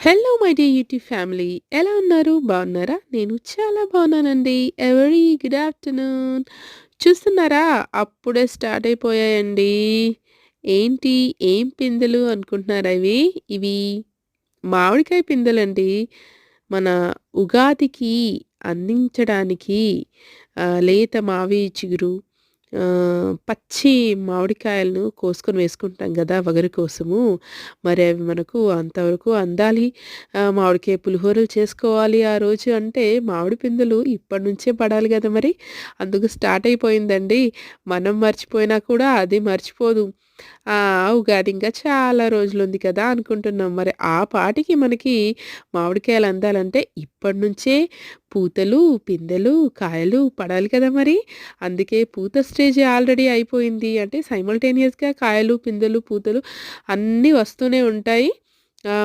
Hello my day YouTube family ఎలా ఉన్నారు? బాగున్నారా? నేను చాలా బాగున్నానండి. ఎవరీ గుడ్ ఆఫ్టర్నూన్ చూస్తున్నారా? అప్పుడే స్టార్ట్ అయిపోయాయండి. ఏంటి? ఏం పిందెలు అనుకుంటున్నారా ఇవి? ఇవి మామిడికాయ పిందెలండి. మన ఉగాదికి అందించడానికి లేత మావి చిగురు పచ్చి మామిడికాయలను కోసుకొని వేసుకుంటాం కదా వగరు కోసము. మరి అవి మనకు అంతవరకు అందాలి. మామిడికాయ పులిహోరలు చేసుకోవాలి ఆ రోజు అంటే మామిడి పిందులు ఇప్పటి నుంచే పడాలి కదా మరి. అందుకు స్టార్ట్ అయిపోయిందండి. మనం మర్చిపోయినా కూడా అది మర్చిపోదు. ఉగాది ఇంకా చాలా రోజులు ఉంది కదా అనుకుంటున్నాం. మరి ఆ పాటికి మనకి మామిడికాయలు అందాలంటే ఇప్పటి నుంచే పూతలు పిందెలు కాయలు పడాలి కదా మరి. అందుకే పూత స్టేజ్ ఆల్రెడీ అయిపోయింది. అంటే సైమల్టేనియస్గా కాయలు పిందెలు పూతలు అన్నీ వస్తూనే ఉంటాయి. మా